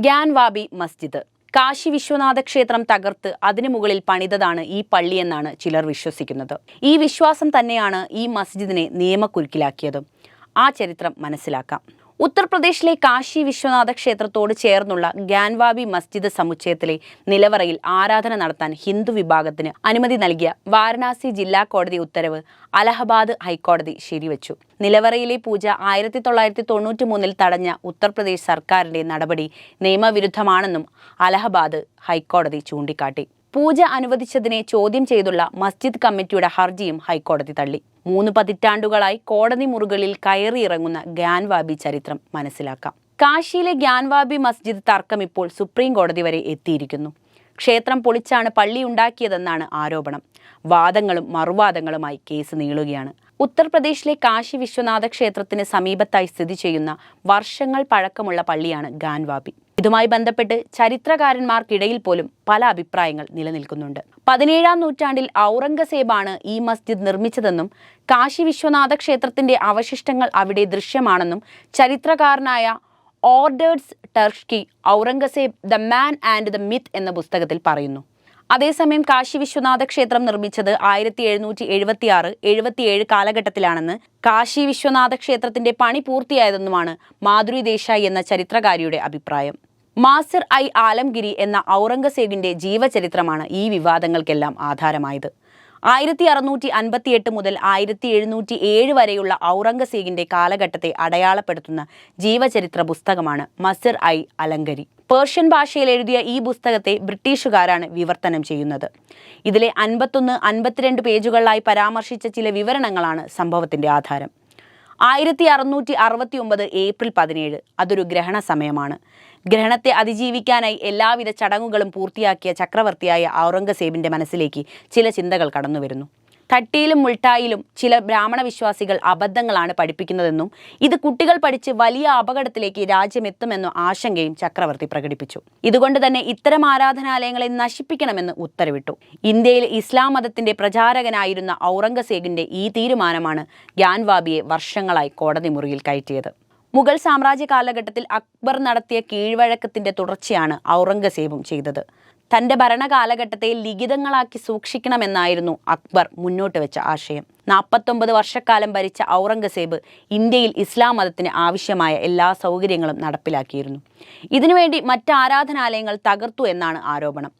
ഗ്യാൻവാബി മസ്ജിദ്. കാശി വിശ്വനാഥ ക്ഷേത്രം തകർത്ത് അതിനു മുകളിൽ പണിതതാണ് ഈ പള്ളിയെന്നാണ് ചിലർ വിശ്വസിക്കുന്നത്. ഈ വിശ്വാസം തന്നെയാണ് ഈ മസ്ജിദിനെ നിയമക്കുരുക്കിലാക്കിയത്. ആ ചരിത്രം മനസ്സിലാക്കാം. ഉത്തർപ്രദേശിലെ കാശി വിശ്വനാഥ ക്ഷേത്രത്തോട് ചേർന്നുള്ള ഗാൻവാബി മസ്ജിദ് സമുച്ചയത്തിലെ നിലവറയിൽ ആരാധന നടത്താൻ ഹിന്ദു വിഭാഗത്തിന് അനുമതി നൽകിയ വാരണാസി ജില്ലാ കോടതി ഉത്തരവ് അലഹബാദ് ഹൈക്കോടതി ശരിവച്ചു. നിലവറയിലെ പൂജ ആയിരത്തി തൊള്ളായിരത്തി തൊണ്ണൂറ്റി മൂന്നിൽ തടഞ്ഞ ഉത്തർപ്രദേശ് സർക്കാരിന്റെ നടപടി നിയമവിരുദ്ധമാണെന്നും അലഹബാദ് ഹൈക്കോടതി ചൂണ്ടിക്കാട്ടി. പൂജ അനുവദിച്ചതിനെ ചോദ്യം ചെയ്തുള്ള മസ്ജിദ് കമ്മിറ്റിയുടെ ഹർജിയും ഹൈക്കോടതി തള്ളി. മൂന്ന് പതിറ്റാണ്ടുകളായി കോടതി മുറികളിൽ കയറിയിറങ്ങുന്ന ഗ്യാൻവാബി ചരിത്രം മനസ്സിലാക്കാം. കാശിയിലെ ഗ്യാൻവാബി മസ്ജിദ് തർക്കം ഇപ്പോൾ സുപ്രീം കോടതി വരെ എത്തിയിരിക്കുന്നു. ക്ഷേത്രം പൊളിച്ചാണ് പള്ളി ഉണ്ടാക്കിയതെന്നാണ് ആരോപണം. വാദങ്ങളും മറുവാദങ്ങളുമായി കേസ് നീളുകയാണ്. ഉത്തർപ്രദേശിലെ കാശി വിശ്വനാഥ ക്ഷേത്രത്തിന് സമീപത്തായി സ്ഥിതി ചെയ്യുന്ന വർഷങ്ങൾ പഴക്കമുള്ള പള്ളിയാണ് ഗാൻവാബി. ഇതുമായി ബന്ധപ്പെട്ട് ചരിത്രകാരന്മാർക്കിടയിൽ പോലും പല അഭിപ്രായങ്ങൾ നിലനിൽക്കുന്നുണ്ട്. പതിനേഴാം നൂറ്റാണ്ടിൽ ഔറംഗസേബാണ് ഈ മസ്ജിദ് നിർമ്മിച്ചതെന്നും കാശി വിശ്വനാഥ ക്ഷേത്രത്തിന്റെ അവശിഷ്ടങ്ങൾ അവിടെ ദൃശ്യമാണെന്നും ചരിത്രകാരനായ Audrey Truschke Aurangzeb the man and the myth എന്ന പുസ്തകത്തിൽ പറയുന്നു. അതേസമയം കാശി വിശ്വനാഥ ക്ഷേത്രം നിർമ്മിച്ചത് ആയിരത്തി എഴുന്നൂറ്റി എഴുപത്തിയാറ് എഴുപത്തിയേഴ് കാലഘട്ടത്തിലാണെന്ന് കാശി വിശ്വനാഥ ക്ഷേത്രത്തിന്റെ പണി പൂർത്തിയായതെന്നുമാണ് മാധുരി ദേശായി എന്ന ചരിത്രകാരിയുടെ അഭിപ്രായം. മാസിർ ഐ ആലംഗിരി എന്ന ഔറംഗസേബിന്റെ ജീവചരിത്രമാണ് ഈ വിവാദങ്ങൾക്കെല്ലാം ആധാരമായത്. ആയിരത്തി അറുന്നൂറ്റി അൻപത്തിയെട്ട് മുതൽ ആയിരത്തി എഴുന്നൂറ്റി ഏഴ് വരെയുള്ള ഔറംഗസീബിന്റെ കാലഘട്ടത്തെ അടയാളപ്പെടുത്തുന്ന ജീവചരിത്ര പുസ്തകമാണ് മസിർ ഐ അലങ്കരി പേർഷ്യൻ ഭാഷയിൽ എഴുതിയ ഈ പുസ്തകത്തെ ബ്രിട്ടീഷുകാരാണ് വിവർത്തനം ചെയ്യുന്നത്. ഇതിലെ അൻപത്തൊന്ന് അൻപത്തിരണ്ട് പേജുകളിലായി പരാമർശിച്ച ചില വിവരണങ്ങളാണ് സംഭവത്തിന്റെ ആധാരം. ആയിരത്തി അറുന്നൂറ്റി അറുപത്തി ഒമ്പത് ഏപ്രിൽ പതിനേഴ് അതൊരു ഗ്രഹണ സമയമാണ്. ഗ്രഹണത്തെ അതിജീവിക്കാനായി എല്ലാവിധ ചടങ്ങുകളും പൂർത്തിയാക്കിയ ചക്രവർത്തിയായ ഔറംഗസേബിന്റെ മനസ്സിലേക്ക് ചില ചിന്തകൾ കടന്നുവരുന്നു. തട്ടിയിലും മുൾട്ടായിലും ചില ബ്രാഹ്മണ വിശ്വാസികൾ അബദ്ധങ്ങളാണ് പഠിപ്പിക്കുന്നതെന്നും ഇത് കുട്ടികൾ പഠിച്ച് വലിയ അപകടത്തിലേക്ക് രാജ്യം എത്തുമെന്ന ആശങ്കയും ചക്രവർത്തി പ്രകടിപ്പിച്ചു. ഇതുകൊണ്ട് തന്നെ ഇത്തരം ആരാധനാലയങ്ങളെ നശിപ്പിക്കണമെന്ന് ഉത്തരവിട്ടു. ഇന്ത്യയിൽ ഇസ്ലാം മതത്തിന്റെ പ്രചാരകനായിരുന്ന ഔറംഗസേബിന്റെ ഈ തീരുമാനമാണ് ഗ്യാൻവാബിയെ വർഷങ്ങളായി കോടതി മുറിയിൽ കയറ്റിയത്. മുഗൾ സാമ്രാജ്യ കാലഘട്ടത്തിൽ അക്ബർ നടത്തിയ കീഴ്വഴക്കത്തിന്റെ തുടർച്ചയാണ് ഔറംഗസേബും ചെയ്തത്. തന്റെ ഭരണകാലഘട്ടത്തെ ലിഖിതങ്ങളാക്കി സൂക്ഷിക്കണമെന്നായിരുന്നു അക്ബർ മുന്നോട്ട് വെച്ച ആശയം. നാൽപ്പത്തൊമ്പത് വർഷക്കാലം ഭരിച്ച ഔറംഗസേബ് ഇന്ത്യയിൽ ഇസ്ലാം മതത്തിന് ആവശ്യമായ എല്ലാ സൗകര്യങ്ങളും നടപ്പിലാക്കിയിരുന്നു. ഇതിനുവേണ്ടി മറ്റ് ആരാധനാലയങ്ങൾ തകർത്തു എന്നാണ് ആരോപണം.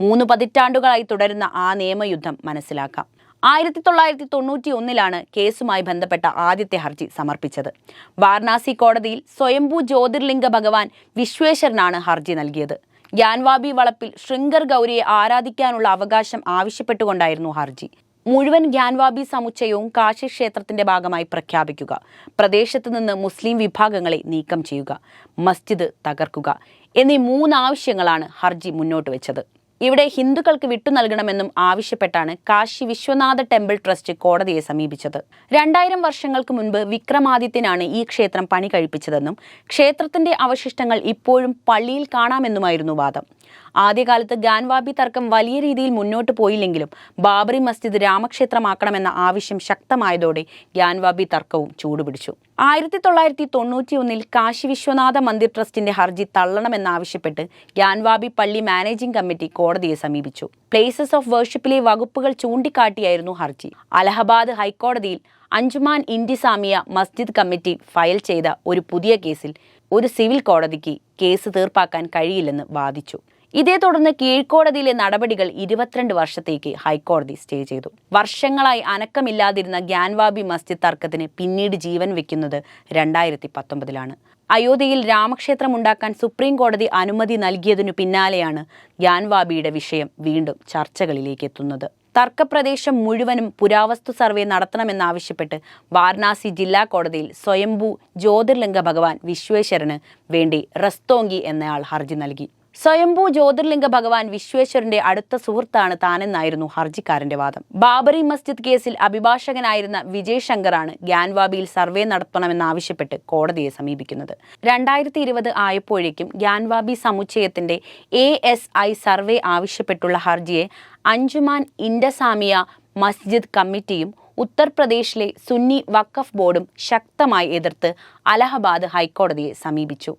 മൂന്ന് പതിറ്റാണ്ടുകളായി തുടരുന്ന ആ നിയമയുദ്ധം മനസ്സിലാക്കാം. ആയിരത്തി തൊള്ളായിരത്തി തൊണ്ണൂറ്റി ഒന്നിലാണ് കേസുമായി ബന്ധപ്പെട്ട ആദ്യത്തെ ഹർജി സമർപ്പിച്ചത്. വാരണാസി കോടതിയിൽ സ്വയംഭൂ ജ്യോതിർലിംഗ ഭഗവാൻ വിശ്വേശ്വരനാണ് ഹർജി നൽകിയത്. ഗ്യാൻവാബി വളപ്പിൽ ശൃംഗർ ഗൗരിയെ ആരാധിക്കാനുള്ള അവകാശം ആവശ്യപ്പെട്ടുകൊണ്ടായിരുന്നു ഹർജി. മുഴുവൻ ഗ്യാൻവാബി സമുച്ചയവും കാശി ക്ഷേത്രത്തിന്റെ ഭാഗമായി പ്രഖ്യാപിക്കുക. പ്രദേശത്ത് നിന്ന് മുസ്ലിം വിഭാഗങ്ങളെ നീക്കം ചെയ്യുക. മസ്ജിദ് തകർക്കുക എന്നീ മൂന്നാവശ്യങ്ങളാണ് ഹർജി മുന്നോട്ട് വെച്ചത്. ഇവിടെ ഹിന്ദുക്കൾക്ക് വിട്ടു നൽകണമെന്നും ആവശ്യപ്പെട്ടാണ് കാശി വിശ്വനാഥ ടെമ്പിൾ ട്രസ്റ്റ് കോടതിയെ സമീപിച്ചത്. രണ്ടായിരം വർഷങ്ങൾക്ക് മുൻപ് വിക്രമാദിത്യനാണ് ഈ ക്ഷേത്രം പണി കഴിപ്പിച്ചതെന്നും ക്ഷേത്രത്തിന്റെ അവശിഷ്ടങ്ങൾ ഇപ്പോഴും പള്ളിയിൽ കാണാമെന്നുമായിരുന്നു വാദം. ആദ്യകാലത്ത് ഗാൻവാബി തർക്കം വലിയ രീതിയിൽ മുന്നോട്ട് പോയില്ലെങ്കിലും ബാബറി മസ്ജിദ് രാമക്ഷേത്രമാക്കണമെന്ന ആവശ്യം ശക്തമായതോടെ ഗാൻവാബി തർക്കവും ചൂടുപിടിച്ചു. ആയിരത്തി തൊള്ളായിരത്തി തൊണ്ണൂറ്റി ഒന്നിൽ കാശി വിശ്വനാഥ മന്ദിർ ട്രസ്റ്റിന്റെ ഹർജി തള്ളണമെന്നാവശ്യപ്പെട്ട് ഗാൻവാബി പള്ളി മാനേജിംഗ് കമ്മിറ്റി കോടതിയെ സമീപിച്ചു. പ്ലേസസ് ഓഫ് വേർഷിപ്പിലെ വകുപ്പുകൾ ചൂണ്ടിക്കാട്ടിയായിരുന്നു ഹർജി. അലഹബാദ് ഹൈക്കോടതിയിൽ അഞ്ചുമാൻ ഇൻഡിസാമിയ മസ്ജിദ് കമ്മിറ്റി ഫയൽ ചെയ്ത ഒരു പുതിയ കേസിൽ ഒരു സിവിൽ കോടതിക്ക് കേസ് തീർപ്പാക്കാൻ കഴിയില്ലെന്ന് വാദിച്ചു. ഇതേ തുടർന്ന് കീഴ്ക്കോടതിയിലെ നടപടികൾ ഇരുപത്തിരണ്ട് വർഷത്തേക്ക് ഹൈക്കോടതി സ്റ്റേ ചെയ്തു. വർഷങ്ങളായി അനക്കമില്ലാതിരുന്ന ഗ്യാൻവാബി മസ്ജിദ് തർക്കത്തിന് പിന്നീട് ജീവൻ വെക്കുന്നത് രണ്ടായിരത്തി പത്തൊമ്പതിലാണ് അയോധ്യയിൽ രാമക്ഷേത്രം ഉണ്ടാക്കാൻ സുപ്രീം കോടതി അനുമതി നൽകിയതിനു പിന്നാലെയാണ് ഗ്യാൻവാബിയുടെ വിഷയം വീണ്ടും ചർച്ചകളിലേക്ക് എത്തുന്നത്. തർക്കപ്രദേശം മുഴുവനും പുരാവസ്തു സർവേ നടത്തണമെന്നാവശ്യപ്പെട്ട് വാരണാസി ജില്ലാ കോടതിയിൽ സ്വയംഭൂ ജ്യോതിർലിംഗ ഭഗവാൻ വിശ്വേശ്വരന് വേണ്ടി റസ്തോങ്കി എന്നയാൾ ഹർജി നൽകി. സ്വയംഭൂ ജ്യോതിർലിംഗ ഭഗവാൻ വിശ്വേശ്വരന്റെ അടുത്ത സുഹൃത്താണ് താനെന്നായിരുന്നു ഹർജിക്കാരന്റെ വാദം. ബാബറി മസ്ജിദ് കേസിൽ അഭിഭാഷകനായിരുന്ന വിജയ് ശങ്കറാണ് ഗ്യാൻവാബിയിൽ സർവേ നടത്തണമെന്നാവശ്യപ്പെട്ട് കോടതിയെ സമീപിക്കുന്നത്. രണ്ടായിരത്തി ഇരുപത് ആയപ്പോഴേക്കും ഗ്യാൻവാബി സമുച്ചയത്തിന്റെ എ എസ് ഐ സർവേ ആവശ്യപ്പെട്ടുള്ള ഹർജിയെ അഞ്ചുമാൻ ഇൻഡസാമിയ മസ്ജിദ് കമ്മിറ്റിയും ഉത്തർപ്രദേശിലെ സുന്നി വഖഫ് ബോർഡും ശക്തമായി എതിർത്ത് അലഹബാദ് ഹൈക്കോടതിയെ സമീപിച്ചു.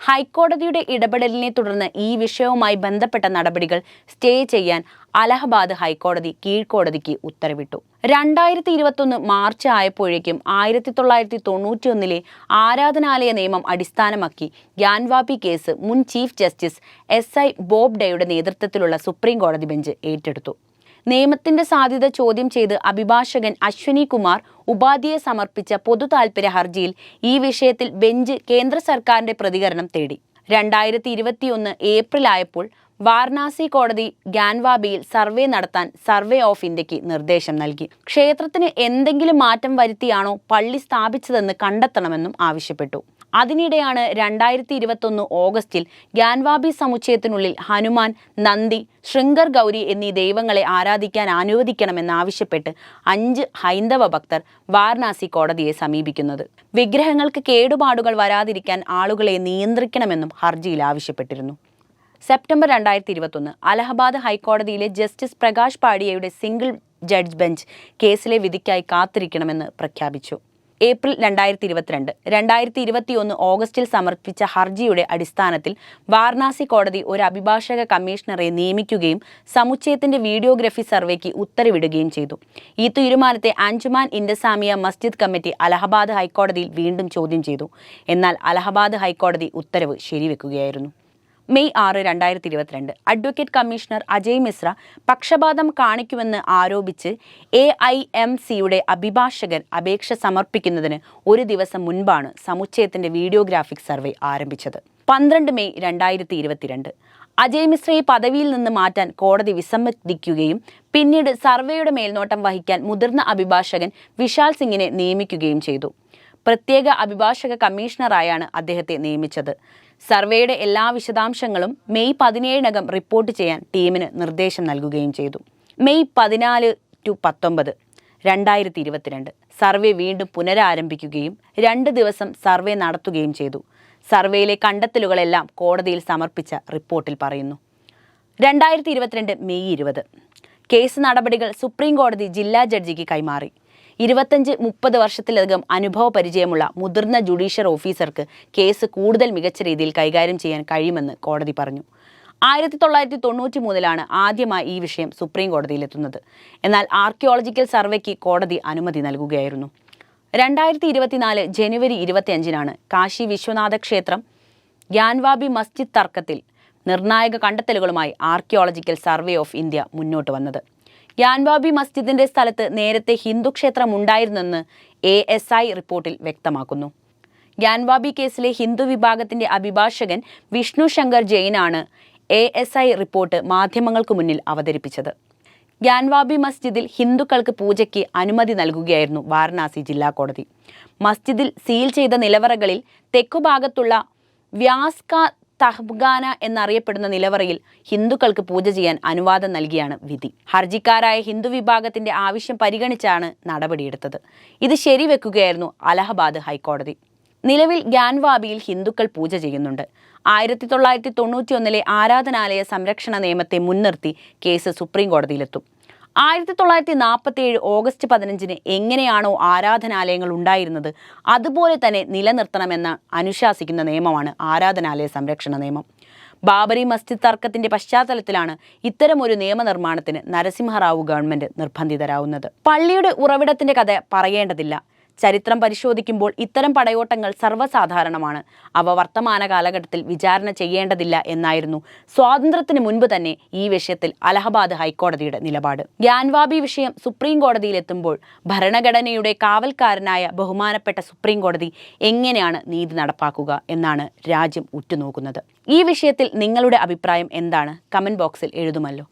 ഹൈക്കോടതിയുടെ ഇടപെടലിനെ തുടർന്ന് ഈ വിഷയവുമായി ബന്ധപ്പെട്ട നടപടികൾ സ്റ്റേ ചെയ്യാൻ അലഹബാദ് ഹൈക്കോടതി കീഴ്ക്കോടതിക്ക് ഉത്തരവിട്ടു. രണ്ടായിരത്തി ഇരുപത്തൊന്ന് മാർച്ച് ആയപ്പോഴേക്കും ആയിരത്തി തൊള്ളായിരത്തി തൊണ്ണൂറ്റിയൊന്നിലെ ആരാധനാലയ നിയമം അടിസ്ഥാനമാക്കി ഗ്യാൻവാപി കേസ് മുൻ ചീഫ് ജസ്റ്റിസ് എസ് ഐ ബോബ് ഡെയുടെ നേതൃത്വത്തിലുള്ള സുപ്രീം കോടതി ബെഞ്ച് ഏറ്റെടുത്തു. നിയമത്തിന്റെ സാധ്യത ചോദ്യം ചെയ്ത് അഭിഭാഷകൻ അശ്വനി കുമാർ ഉപാധിയെ സമർപ്പിച്ച പൊതു താൽപര്യ ഹർജിയിൽ ഈ വിഷയത്തിൽ ബെഞ്ച് കേന്ദ്ര സർക്കാരിന്റെ പ്രതികരണം തേടി. രണ്ടായിരത്തി ഇരുപത്തിയൊന്ന് ഏപ്രിൽ ആയപ്പോൾ വാരണാസി കോടതി ഗാൻവാബിയിൽ സർവേ നടത്താൻ സർവേ ഓഫ് ഇന്ത്യയ്ക്ക് നിർദ്ദേശം നൽകി. ക്ഷേത്രത്തിന് എന്തെങ്കിലും മാറ്റം വരുത്തിയാണോ പള്ളി സ്ഥാപിച്ചതെന്ന് കണ്ടെത്തണമെന്നും ആവശ്യപ്പെട്ടു. അതിനിടെയാണ് രണ്ടായിരത്തി ഇരുപത്തൊന്ന് ഓഗസ്റ്റിൽ ഗാൻവാബി സമുച്ചയത്തിനുള്ളിൽ ഹനുമാൻ നന്ദി ശൃംഗർ ഗൗരി എന്നീ ദൈവങ്ങളെ ആരാധിക്കാൻ അനുവദിക്കണമെന്നാവശ്യപ്പെട്ട് അഞ്ച് ഹൈന്ദവ ഭക്തർ വാരണാസി കോടതിയെ സമീപിക്കുന്നത്. വിഗ്രഹങ്ങൾക്ക് കേടുപാടുകൾ വരാതിരിക്കാൻ ആളുകളെ നിയന്ത്രിക്കണമെന്നും ഹർജിയിൽ ആവശ്യപ്പെട്ടിരുന്നു. സെപ്റ്റംബർ രണ്ടായിരത്തി ഇരുപത്തൊന്ന് അലഹബാദ് ഹൈക്കോടതിയിലെ ജസ്റ്റിസ് പ്രകാശ് പാടിയയുടെ സിംഗിൾ ജഡ്ജ് ബെഞ്ച് കേസിലെ വിധിക്കായി കാത്തിരിക്കണമെന്ന് പ്രഖ്യാപിച്ചു. ഏപ്രിൽ രണ്ടായിരത്തി ഇരുപത്തിരണ്ട് രണ്ടായിരത്തി ഇരുപത്തിയൊന്ന് ഓഗസ്റ്റിൽ സമർപ്പിച്ച ഹർജിയുടെ അടിസ്ഥാനത്തിൽ വാരണാസി കോടതി ഒരു അഭിഭാഷക കമ്മീഷണറെ നിയമിക്കുകയും സമുച്ചയത്തിന്റെ വീഡിയോഗ്രഫി സർവേക്ക് ഉത്തരവിടുകയും ചെയ്തു. ഈ തീരുമാനത്തെ അഞ്ചുമാൻ ഇൻഡസാമിയ മസ്ജിദ് കമ്മിറ്റി അലഹബാദ് ഹൈക്കോടതിയിൽ വീണ്ടും ചോദ്യം ചെയ്തു. എന്നാൽ അലഹബാദ് ഹൈക്കോടതി ഉത്തരവ് ശരിവെക്കുകയായിരുന്നു. മെയ് ആറ് രണ്ടായിരത്തി ഇരുപത്തിരണ്ട് അഡ്വക്കേറ്റ് കമ്മീഷണർ അജയ് മിശ്ര പക്ഷപാതം കാണിക്കുമെന്ന് ആരോപിച്ച് എ ഐ എം സിയുടെ അഭിഭാഷകൻ അപേക്ഷ സമർപ്പിക്കുന്നതിന് ഒരു ദിവസം മുൻപാണ് സമുച്ചയത്തിന്റെ വീഡിയോഗ്രാഫിക് സർവേ ആരംഭിച്ചത്. പന്ത്രണ്ട് മെയ് രണ്ടായിരത്തി ഇരുപത്തിരണ്ട് അജയ് മിശ്രയെ പദവിയിൽ നിന്ന് മാറ്റാൻ കോടതി വിസമ്മതിക്കുകയും പിന്നീട് സർവേയുടെ മേൽനോട്ടം വഹിക്കാൻ മുതിർന്ന അഭിഭാഷകൻ വിശാൽ സിംഗിനെ നിയമിക്കുകയും ചെയ്തു. പ്രത്യേക അഭിഭാഷക കമ്മീഷണറായാണ് അദ്ദേഹത്തെ നിയമിച്ചത്. സർവേയുടെ എല്ലാ വിശദാംശങ്ങളും മെയ് പതിനേഴിനകം റിപ്പോർട്ട് ചെയ്യാൻ ടീമിന് നിർദ്ദേശം നൽകുകയും ചെയ്തു. മെയ് പതിനാല് ടു പത്തൊമ്പത് രണ്ടായിരത്തി ഇരുപത്തിരണ്ട് സർവേ വീണ്ടും പുനരാരംഭിക്കുകയും രണ്ട് ദിവസം സർവേ നടത്തുകയും ചെയ്തു. സർവേയിലെ കണ്ടെത്തലുകളെല്ലാം കോടതിയിൽ സമർപ്പിച്ച റിപ്പോർട്ടിൽ പറയുന്നു. രണ്ടായിരത്തി ഇരുപത്തിരണ്ട് മെയ് ഇരുപത്. കേസ് നടപടികൾ സുപ്രീം കോടതി ജില്ലാ ജഡ്ജിക്ക് കൈമാറി. ഇരുപത്തഞ്ച് മുപ്പത് വർഷത്തിലധികം അനുഭവ പരിചയമുള്ള മുതിർന്ന ജുഡീഷ്യൽ ഓഫീസർക്ക് കേസ് കൂടുതൽ മികച്ച രീതിയിൽ കൈകാര്യം ചെയ്യാൻ കഴിയുമെന്ന് കോടതി പറഞ്ഞു. ആയിരത്തി തൊള്ളായിരത്തി തൊണ്ണൂറ്റി മൂന്നിലാണ് ആദ്യമായി ഈ വിഷയം സുപ്രീം കോടതിയിലെത്തുന്നത്. എന്നാൽ ആർക്കിയോളജിക്കൽ സർവേക്ക് കോടതി അനുമതി നൽകുകയായിരുന്നു. രണ്ടായിരത്തി ഇരുപത്തിനാല് ജനുവരി ഇരുപത്തിയഞ്ചിനാണ് കാശി വിശ്വനാഥ ക്ഷേത്രം ഗ്യാൻവാബി മസ്ജിദ് തർക്കത്തിൽ നിർണായക കണ്ടെത്തലുകളുമായി ആർക്കിയോളജിക്കൽ സർവേ ഓഫ് ഇന്ത്യ മുന്നോട്ട് വന്നത്. ഗ്യാൻവാബി മസ്ജിദിന്റെ സ്ഥലത്ത് നേരത്തെ ഹിന്ദു ക്ഷേത്രം ഉണ്ടായിരുന്നെന്ന് എ എസ് ഐ റിപ്പോർട്ടിൽ വ്യക്തമാക്കുന്നു. ഗ്യാൻബാബി കേസിലെ ഹിന്ദു വിഭാഗത്തിന്റെ അഭിഭാഷകൻ വിഷ്ണു ശങ്കർ ജെയിനാണ് എ എസ് ഐ റിപ്പോർട്ട് മാധ്യമങ്ങൾക്ക് മുന്നിൽ അവതരിപ്പിച്ചത്. ഗ്യാൻവാബി മസ്ജിദിൽ ഹിന്ദുക്കൾക്ക് പൂജയ്ക്ക് അനുമതി നൽകുകയായിരുന്നു വാരണാസി ജില്ലാ കോടതി. മസ്ജിദിൽ സീൽ ചെയ്ത നിലവറകളിൽ തെക്കുഭാഗത്തുള്ള വ്യാസ്ക തഹ്ബ്ഗാന എന്നറിയപ്പെടുന്ന നിലവറയിൽ ഹിന്ദുക്കൾക്ക് പൂജ ചെയ്യാൻ അനുവാദം നൽകിയാണ് വിധി. ഹർജിക്കാരായ ഹിന്ദു വിഭാഗത്തിന്റെ ആവശ്യം പരിഗണിച്ചാണ് നടപടിയെടുത്തത്. ഇത് ശരിവെക്കുകയായിരുന്നു അലഹബാദ് ഹൈക്കോടതി. നിലവിൽ ഗ്യാൻവാബിയിൽ ഹിന്ദുക്കൾ പൂജ ചെയ്യുന്നുണ്ട്. ആയിരത്തി തൊള്ളായിരത്തി തൊണ്ണൂറ്റിയൊന്നിലെ ആരാധനാലയ സംരക്ഷണ നിയമത്തെ മുൻനിർത്തി കേസ് സുപ്രീം കോടതിയിലെത്തും ആയിരത്തി തൊള്ളായിരത്തി നാൽപ്പത്തി ഏഴ് ഓഗസ്റ്റ് പതിനഞ്ചിന് എങ്ങനെയാണോ ആരാധനാലയങ്ങൾ ഉണ്ടായിരുന്നത്? അതുപോലെ തന്നെ നിലനിർത്തണമെന്ന് അനുശാസിക്കുന്ന നിയമമാണ് ആരാധനാലയ സംരക്ഷണ നിയമം. ബാബറി മസ്ജിദ് തർക്കത്തിന്റെ പശ്ചാത്തലത്തിലാണ് ഇത്തരമൊരു നിയമനിർമ്മാണത്തിന് നരസിംഹറാവു ഗവൺമെന്റ് നിർബന്ധിതരാവുന്നത്. പള്ളിയുടെ ഉറവിടത്തിന്റെ കഥ പറയേണ്ടതില്ല. ചരിത്രം പരിശോധിക്കുമ്പോൾ ഇത്തരം പടയോട്ടങ്ങൾ സർവസാധാരണമാണ്. അവ വർത്തമാന കാലഘട്ടത്തിൽ വിചാരണ ചെയ്യേണ്ടതില്ല എന്നായിരുന്നു. സ്വാതന്ത്ര്യത്തിന് മുൻപ് തന്നെ ഈ വിഷയത്തിൽ അലഹബാദ് ഹൈക്കോടതിയുടെ നിലപാട്. ഗ്യാൻവാബി വിഷയം സുപ്രീം കോടതിയിലെത്തുമ്പോൾ ഭരണഘടനയുടെ കാവൽക്കാരനായ ബഹുമാനപ്പെട്ട സുപ്രീം കോടതി എങ്ങനെയാണ് നീതി നടപ്പാക്കുക എന്നാണ് രാജ്യം ഉറ്റുനോക്കുന്നത്. ഈ വിഷയത്തിൽ നിങ്ങളുടെ അഭിപ്രായം എന്താണ്? കമന്റ് ബോക്സിൽ എഴുതുമല്ലോ.